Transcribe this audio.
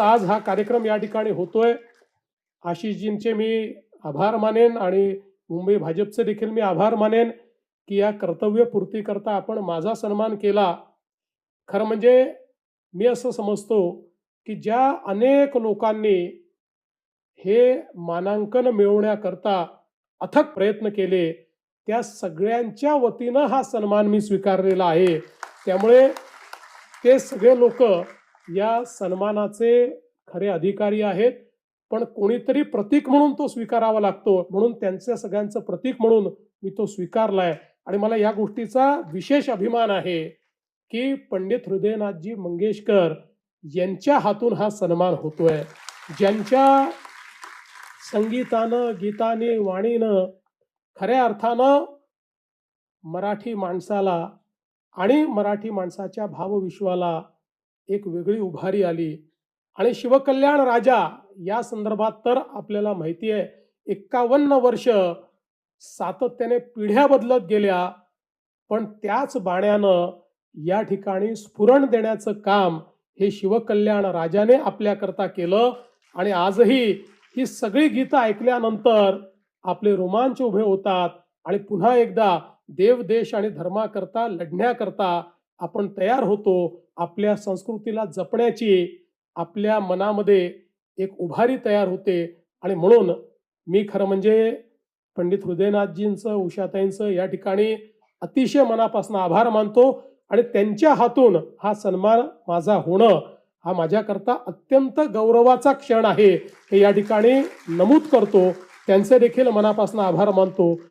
आज हा कार्यक्रम या ठिकाणी होतोय. आशिषजींचे मी आभार मानेन आणि मुंबई भाजपचे देखील मी आभार मानेन की या कर्तव्यपूर्ती करता आपण माझा सन्मान केला. खरं म्हणजे मी असं समजतो की ज्या अनेक लोकांनी हे मानांकन मिळवण्याकरता अथक प्रयत्न केले त्या सगळ्यांच्या वतीनं हा सन्मान मी स्वीकारलेला आहे. त्यामुळे ते सगळे लोक या सन्मानाचे खरे अधिकारी आहेत पण कोणीतरी प्रतीक म्हणून तो स्वीकारावा लागतो. म्हणून त्यांच्या सगळ्यांचं प्रतीक म्हणून मी तो स्वीकारलाय. आणि मला या गोष्टीचा विशेष अभिमान आहे की पंडित हृदयनाथजी मंगेशकर यांच्या हातून हा सन्मान होतोय. ज्यांच्या संगीतानं गीताने वाणीनं खऱ्या अर्थानं मराठी माणसाला आणि मराठी माणसाच्या भावविश्वाला एक वेगळी उभारी आली. आणि शिवकल्याण राजा या संदर्भात तर आपल्याला माहिती आहे एक्कावन्न वर्ष सातत्याने पिढ्या बदलत गेल्या. पण त्याच बाण्यानं या ठिकाणी स्फुरण देण्याचं काम हे शिवकल्याण राजाने आपल्याकरता केलं. आणि आजही ही सगळी गीतं ऐकल्यानंतर आपले रोमांच उभे होतात. आणि पुन्हा एकदा देव देश आणि धर्माकरता लढण्याकरता आपण तयार होतो आपल्या संस्कृतीला जपण्याची आपल्या मनामध्ये एक उभारी तयार होते. आणि म्हणून मी खरं म्हणजे पंडित हृदयनाथजींचं उषाताईंचं या ठिकाणी अतिशय मनापासून आभार मानतो. आणि त्यांच्या हातून हा सन्मान माझा होणं हा माझ्याकरता अत्यंत गौरवाचा क्षण आहे. हे या ठिकाणी नमूद करतो. त्यांचे देखील मनापासून आभार मानतो.